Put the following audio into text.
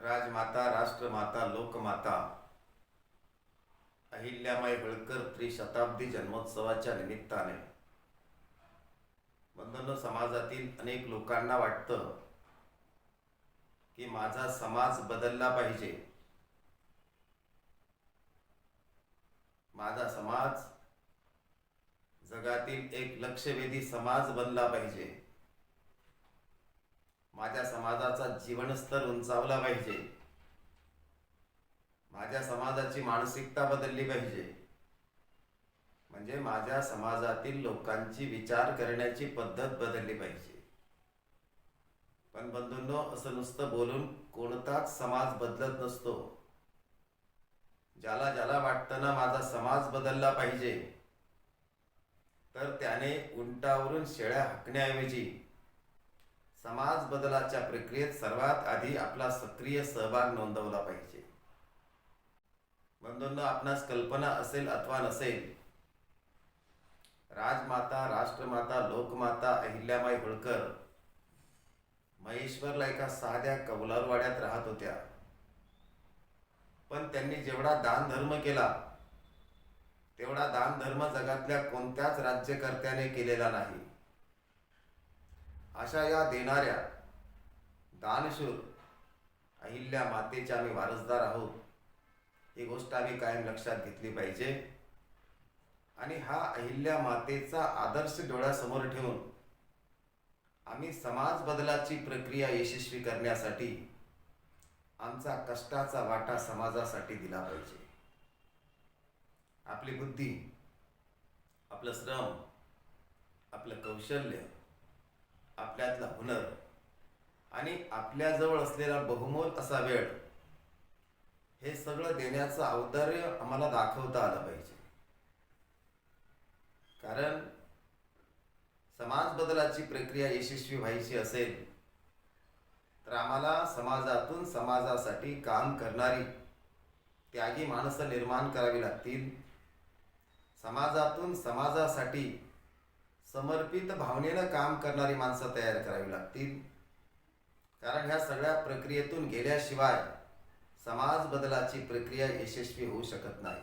राजमाता राष्ट्रमाता लोकमाता. अहिल्यामाई होळकर त्रिशताब्दी जन्मोत्सवाच्या निमित्ताने. बंधन समाजातील अनेक लोकांना वाटतं की माझा समाज बदलला पाहिजे. माझा समाज जगातील एक लक्षवेधी समाज बनला पाहिजे. माझ्या समाजाचा जीवनस्तर उंचावला पाहिजे. माझ्या समाजाची मानसिकता बदलली पाहिजे. म्हणजे माझ्या समाजातील लोकांची विचार करण्याची पद्धत बदलली पाहिजे. पण बंधूंनो असं नुसतं बोलून कोणताच समाज बदलत नसतो. ज्याला ज्याला वाटतं ना माझा समाज बदलला पाहिजे तर त्याने उंटावरून शेळ्या हाकण्याऐवजी समाज बदलाच्या प्रक्रियेत सर्वात आधी आपला सक्रिय सहभाग नोंदवला पाहिजे. बंधूंना आपणास कल्पना असेल अथवा नसेल राजमाता राष्ट्रमाता लोकमाता अहिल्यामाई होळकर महेश्वरला एका साध्या कौलारवाड्यात राहत होत्या. पण त्यांनी जेवढा दान धर्म केला तेवढा दान धर्म जगातल्या कोणत्याच राज्यकर्त्याने केलेला नाही. अशा या देणाऱ्या दानशूर अहिल्या मातेचे आम्ही वारसदार आहोत. ही गोष्ट आम्ही कायम लक्षात घेतली पाहिजे. आणि हा अहिल्या मातेचा आदर्श डोळ्यासमोर ठेवून आम्ही समाज बदलाची प्रक्रिया यशस्वी करण्यासाठी आमचा कष्टाचा वाटा समाजासाठी दिला पाहिजे. आपली बुद्धी आपलं श्रम आपलं कौशल्य आपल्यातला हुनर आणि आपल्याजवळ असलेला बहुमोल असा वेळ हे सगळं देण्याचं औदार्य आम्हाला दाखवता आलं पाहिजे. कारण समाज बदलाची प्रक्रिया यशस्वी व्हायची असेल तर आम्हाला समाजातून समाजासाठी काम करणारी त्यागी माणसं निर्माण करावी लागतील. समाजातून समाजासाठी समर्पित भावनेनं काम करणारी माणसं तयार करावी लागतील. कारण ह्या सगळ्या प्रक्रियेतून गेल्याशिवाय समाज बदलाची प्रक्रिया यशस्वी होऊ शकत नाही.